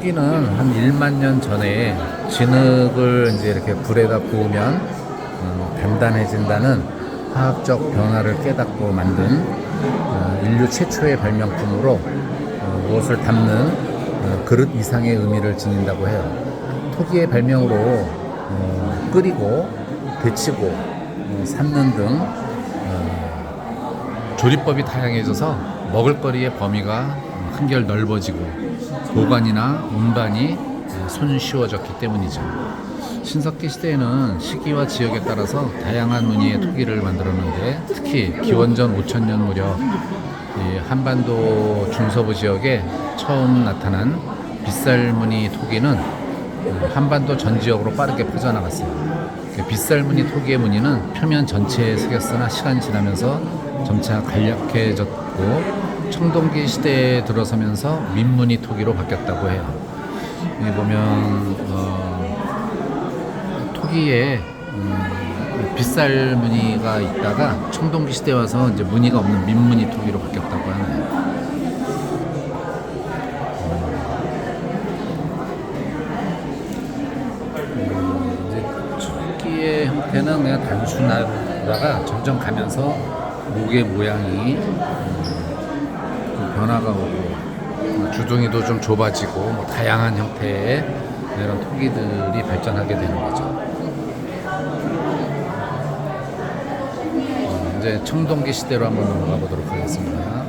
토끼는 한 1만 년 전에 진흙을 이제 이렇게 불에다 구우면 어, 단단해진다는 화학적 변화를 깨닫고 만든 어, 인류 최초의 발명품으로 어, 무엇을 담는 어, 그릇 이상의 의미를 지닌다고 해요. 토기의 발명으로 어, 끓이고 데치고 어, 삶는 등 어, 조리법이 다양해져서 먹을거리의 범위가 한결 넓어지고 보관이나 운반이 손쉬워졌기 때문이죠. 신석기 시대에는 시기와 지역에 따라서 다양한 무늬의 토기를 만들었는데 특히 기원전 5000년 무렵 이 한반도 중서부 지역에 처음 나타난 빗살무늬 토기는 한반도 전 지역으로 빠르게 퍼져나갔어요. 그 빗살무늬 토기의 무늬는 표면 전체에 새겼으나 시간이 지나면서 점차 간략해졌고 청동기 시대에 들어서면서 민무늬 토기로 바뀌었다고 해요. 여기 보면 어, 토기에 음, 빗살 무늬가 있다가 청동기 시대 와서 이제 무늬가 없는 민무늬 토기로 바뀌었다고 하네요. 음, 토끼의 형태는 그냥 단순하다가 점점 가면서 목의 모양이 음, 좀 변화가 오고 뭐 주둥이도 좀 좁아지고 뭐 다양한 형태의 이런 토기들이 발전하게 되는 거죠. 어, 이제 청동기 시대로 한번 넘어가 보도록 하겠습니다.